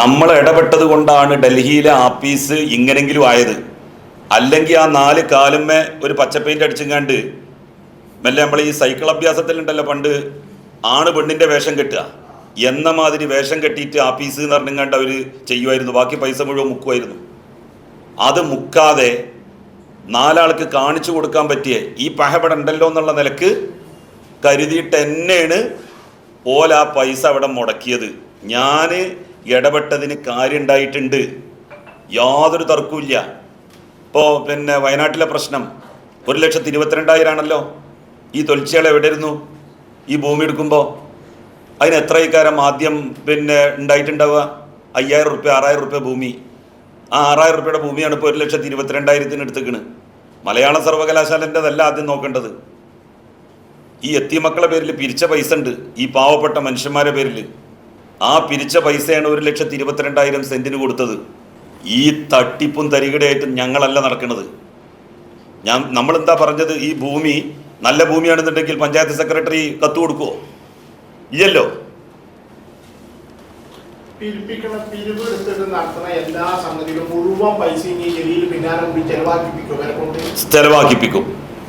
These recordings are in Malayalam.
നമ്മൾ ഇടപെട്ടത് കൊണ്ടാണ് ഡൽഹിയിലെ ആപ്പീസ് ഇങ്ങനെങ്കിലും ആയത്. അല്ലെങ്കിൽ ആ നാല് കാലുമേ ഒരു പച്ചപ്പെയിന്റ് അടിച്ചുങ്ങാണ്ട് മെല്ലെ നമ്മൾ ഈ സൈക്കിൾ അഭ്യാസത്തിലുണ്ടല്ലോ പണ്ട് ആണ് പെണ്ണിന്റെ വേഷം കെട്ടുക. എന്ന മാതിരി വേഷം കെട്ടിയിട്ട് ആപ്പീസ് എന്ന് പറഞ്ഞുങ്ങാണ്ട് അവർ ചെയ്യുമായിരുന്നു. ബാക്കി പൈസ മുഴുവൻ മുക്കുമായിരുന്നു. അത് മുക്കാതെ നാലാൾക്ക് കാണിച്ചു കൊടുക്കാൻ പറ്റിയ ഈ പഹവിടെ ഉണ്ടല്ലോ എന്നുള്ള നിലയ്ക്ക് കരുതിയിട്ട് എന്നെയാണ് ഓല ആ പൈസ അവിടെ മുടക്കിയത്. ഞാൻ ഇടപെട്ടതിന് കാര്യമുണ്ടായിട്ടുണ്ട്. യാതൊരു തർക്കവുമില്ല. ഇപ്പോൾ പിന്നെ വയനാട്ടിലെ പ്രശ്നം. ഒരു ലക്ഷത്തി ഇരുപത്തിരണ്ടായിരം ആണല്ലോ ഈ എവിടെ എവിടെയിരുന്നു? ഈ ഭൂമി എടുക്കുമ്പോൾ അതിന് എത്ര ഇക്കാരം ആദ്യം പിന്നെ ഉണ്ടായിട്ടുണ്ടാവുക? അയ്യായിരം റുപ്യ ആറായിരം റുപ്യ ഭൂമി. ആ ആറായിരം റുപ്യയുടെ ഭൂമിയാണ് ഇപ്പോൾ ഒരു ലക്ഷത്തി ഇരുപത്തിരണ്ടായിരത്തിന് എടുത്തേക്കണ് മലയാള സർവകലാശാലന്റെതല്ല ആദ്യം നോക്കേണ്ടത്. ഈ എത്തിയ മക്കളെ പേരിൽ പിരിച്ച പൈസ ഉണ്ട്. ഈ പാവപ്പെട്ട മനുഷ്യന്മാരുടെ പേരിൽ ആ പിരിച്ച പൈസയാണ് ഒരു ലക്ഷത്തി ഇരുപത്തിരണ്ടായിരം സെന്റിന് കൊടുത്തത്. ഈ തട്ടിപ്പും തരികടയായിട്ടും ഞങ്ങളല്ല നടക്കുന്നത് ഞാൻ നമ്മൾ എന്താ പറഞ്ഞത്? ഈ ഭൂമി നല്ല ഭൂമിയാണെന്നുണ്ടെങ്കിൽ പഞ്ചായത്ത് സെക്രട്ടറി കത്ത് കൊടുക്കുമോ ഇല്ലല്ലോ. പിരിപ്പിക്കണ പിരിവ് എടുത്തിട്ട് നടത്തുന്ന എല്ലാ സംഗതികളും മുഴുവൻ പൈസയും ഈ ജലീൽ പിന്നാലെ കൂടി ചെലവാക്കിപ്പിക്കും. ഇവരെ കൊണ്ട് ചെലവാക്കിപ്പിക്കും.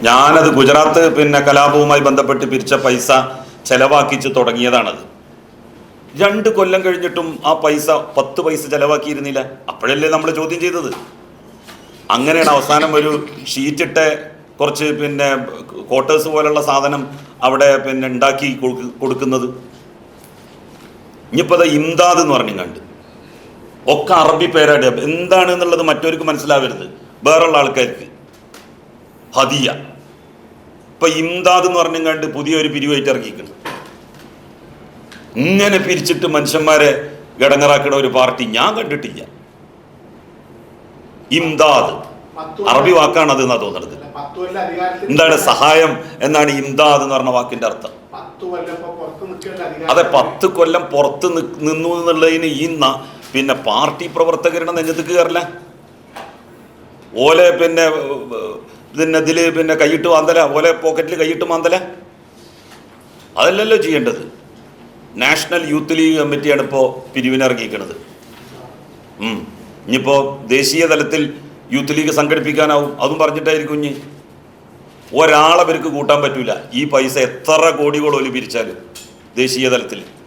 ഞാനത് ഗുജറാത്ത് പിന്നെ കലാപവുമായി ബന്ധപ്പെട്ട് പിരിച്ച പൈസ ചെലവാക്കിച്ച് തുടങ്ങിയതാണത്. രണ്ട് കൊല്ലം കഴിഞ്ഞിട്ടും ആ പൈസ പത്ത് പൈസ ചെലവാക്കിയിരുന്നില്ല. അപ്പോഴല്ലേ നമ്മൾ ചോദ്യം ചെയ്തത്. അങ്ങനെയാണ് അവസാനം ഒരു ഷീറ്റിട്ട കുറച്ച് പിന്നെ ക്വാർട്ടേഴ്സ് പോലുള്ള സാധനം അവിടെ പിന്നെ ഉണ്ടാക്കി കൊടുക്കുന്നത്. ഇനിയിപ്പോൾ അത് ഇംദാദ് എന്ന് പറഞ്ഞു കണ്ട്. ഒക്കെ അറബി പേരാട് എന്താണ് എന്നുള്ളത് മറ്റവർക്ക് മനസ്സിലാവരുത്. വേറുള്ള ആൾക്കാർക്ക്. ഹദിയ. ഇപ്പൊ ഇംദാദ് എന്ന് പറഞ്ഞു കണ്ട് പുതിയൊരു പിരിവായിട്ട് ഇറങ്ങിയിരിക്കുന്നു. ഇങ്ങനെ പിരിച്ചിട്ട് മനുഷ്യന്മാരെ ഗടങ്ങറാക്കുന്ന ഒരു പാർട്ടി ഞാൻ കണ്ടിട്ടില്ല. ഇംദാദ്. അറബി വാക്കാണ് അത് എന്നാ തോന്നുന്നത് എന്താണ് സഹായം എന്നാണ് ഇംദാദ് എന്ന് പറഞ്ഞ വാക്കിന്റെ അർത്ഥം. അതെ പത്ത് കൊല്ലം പുറത്ത് നിന്നു എന്നുള്ളതിന് ഈ പിന്നെ പാർട്ടി പ്രവർത്തകരുടെ നെഞ്ഞത്തേക്ക് കയറില്ല. ഓലെ പിന്നെ പിന്നെ ഇതിൽ പിന്നെ കൈയിട്ട് മാന്തല ഓലെ പോക്കറ്റിൽ കൈയിട്ട് മാന്തല. അതല്ലല്ലോ ചെയ്യേണ്ടത്. നാഷണൽ യൂത്ത് ലീഗ് കമ്മിറ്റിയാണ് ഇപ്പോൾ പിരിവിനിറങ്ങിയിരിക്കുന്നത്. ഇനിയിപ്പോൾ ദേശീയ തലത്തിൽ യൂത്ത് ലീഗ് സംഘടിപ്പിക്കാനാവും. അതും പറഞ്ഞിട്ടായിരിക്കും ഇനി. ഒരാളെ പേർക്ക് കൂട്ടാൻ പറ്റൂല. ഈ പൈസ എത്ര കോടികളോൽ പിരിച്ചാലും ദേശീയ തലത്തിൽ.